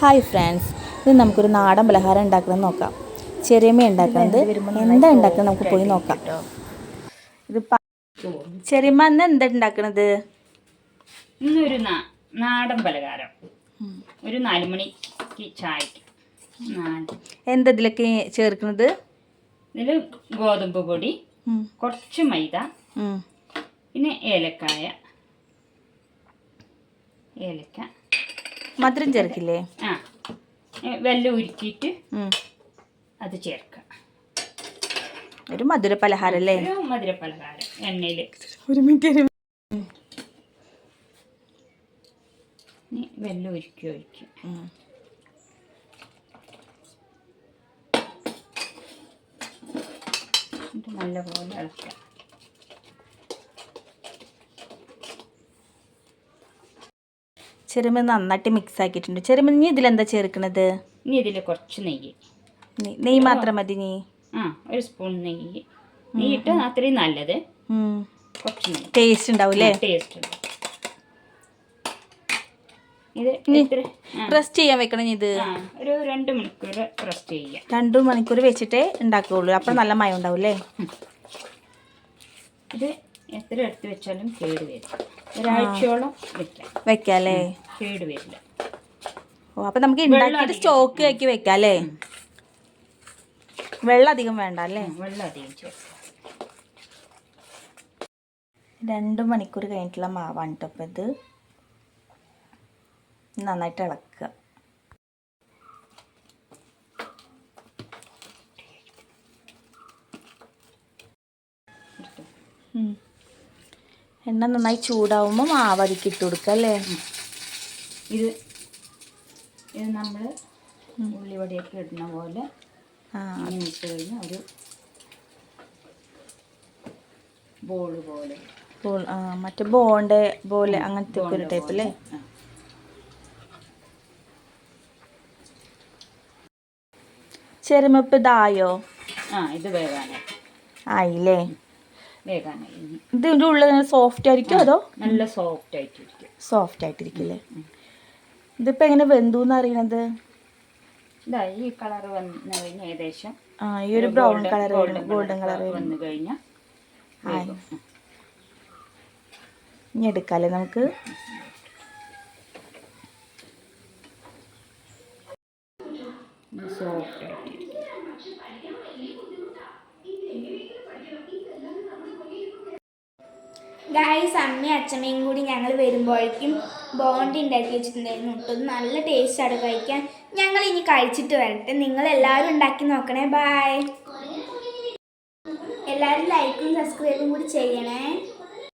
Hi friends ഇത് നമുക്കൊരു നാടൻ പലഹാരം ഉണ്ടാക്കണം നോക്കാം. ചെറിയമ്മ ഉണ്ടാക്കുന്നത് എന്താ ഉണ്ടാക്കണം നമുക്ക് പോയി നോക്കാം. ഇത് ചെറിയമ്മ അന്ന് എന്താ ഉണ്ടാക്കണത്? ഇന്നൊരു നാടൻ പലഹാരം. ഒരു നാല് മണിക്ക് ചായക്ക് എന്താ ഇതിലൊക്കെ ചേർക്കുന്നത് ഇതിൽ ഗോതമ്പ് പൊടി കുറച്ച് മൈദ പിന്നെ ഏലക്കായ. ഏലക്ക. മധുരം ചേർക്കില്ലേ? ആ. വെല്ലം ഉരുക്കിയിട്ട് അത് ചേർക്കുക ഒരു മധുര പലഹാരം അല്ലേ മധുര പലഹാരം എണ്ണയിൽ. ഒരു മിനിറ്റ് വെല്ലം ഒരുക്കി ഒരുക്കി നല്ലപോലെ ഇളക്കുക ചെറുമ നന്നായിട്ട് മിക്സ് ആക്കിയിട്ടുണ്ട്. ചെറുമീൻ നീ ഇതിലെന്താ ചേർക്കണത്? നീ ഇതിൽ കുറച്ച് നെയ്യ്. നെയ്- നെയ്യ് മാത്രം മതി നീ ആ ഒരു സ്പൂൺ നെയ്യ്. നെയ്യ് ഇട്ടാൽ അത്രയും നല്ലത്. കുറച്ച് നെയ്യ്. ടേസ്റ്റ് ഉണ്ടാവൂലേ ടേസ്റ്റ് ഇത് റെസ്റ്റ് ചെയ്യാൻ വെക്കണം ഇത്? ഒരു രണ്ട് മണിക്കൂർ റെസ്റ്റ് ചെയ്യാം രണ്ടു മണിക്കൂർ വെച്ചിട്ടേ ഉണ്ടാക്കുകയുള്ളൂ അപ്പോൾ നല്ല മയം ഉണ്ടാവൂലേ ഇത് എത്ര എടുത്ത് വെച്ചാലും കേട് വരില്ല. ഒരാഴ്ചയോളം വെക്കാം. വെക്കാല്ലേ? കേട് വരില്ല. ഓ അപ്പൊ നമുക്ക് ഉണ്ടാക്കിയിട്ട് സ്റ്റോക്ക് ആക്കി വെക്കാം അല്ലേ വെള്ളം അധികം വേണ്ട അല്ലേ? വെള്ളം അധികം ചേർക്കാം. രണ്ട് മണിക്കൂർ കഴിഞ്ഞിട്ടുള്ള മാവാണ് കേട്ടോ അപ്പം ഇത്. നന്നായിട്ട് ഇളക്കുക. ഉം. എണ്ണ നന്നായി ചൂടാവുമ്പോൾ മാവടിക്ക് ഇട്ട് കൊടുക്കുക അല്ലേ? ഇത് ഇത് നമ്മൾ ഉള്ളിവടിയൊക്കെ ഇടുന്ന പോലെ ഇട്ട് കഴിഞ്ഞാൽ ഒരു ബോൾ പോലെ. ബോൾ മറ്റേ ബോണ്ട പോലെ അങ്ങനത്തെ ഒരു ടൈപ്പ് അല്ലേ? ആ. ചെറുമപ്പ് ഇതായോ? ആ ഇത് വേകാനായി ആയില്ലേ? വേകാനായി ഇതിന്റെ ഉള്ളിൽ സോഫ്റ്റ് ആയിരിക്കും അതോ? നല്ല സോഫ്റ്റ് ആയിട്ടിരിക്കും. സോഫ്റ്റ് ആയിട്ടിരിക്കില്ലേ ഇതിപ്പോൾ എങ്ങനെ വെന്തു എന്ന് അറിയണത്? ഇതാ ഈ കളർ വന്നു കഴിഞ്ഞാൽ ഏകദേശം ആ ഈ ഒരു ബ്രൗൺ കളർ ഗോൾഡൻ കളർ വന്നു കഴിഞ്ഞാൽ ഇനി എടുക്കാല്ലേ നമുക്ക്? സോഫ്റ്റ് ആയിട്ടിരിക്കും. ഗായ്സ് അമ്മയും അച്ഛമ്മയും കൂടി ഞങ്ങൾ വരുമ്പോഴേക്കും ബോണ്ടി ഉണ്ടാക്കി വെച്ചിട്ടുണ്ടായിരുന്നു. കേട്ടോ നല്ല ടേസ്റ്റാണ് കഴിക്കാൻ. ഞങ്ങൾ ഇനി കഴിച്ചിട്ട് വരട്ടെ. നിങ്ങൾ എല്ലാവരും ഉണ്ടാക്കി നോക്കണേ. ബായ് എല്ലാവരും ലൈക്കും സബ്സ്ക്രൈബും കൂടി ചെയ്യണേ.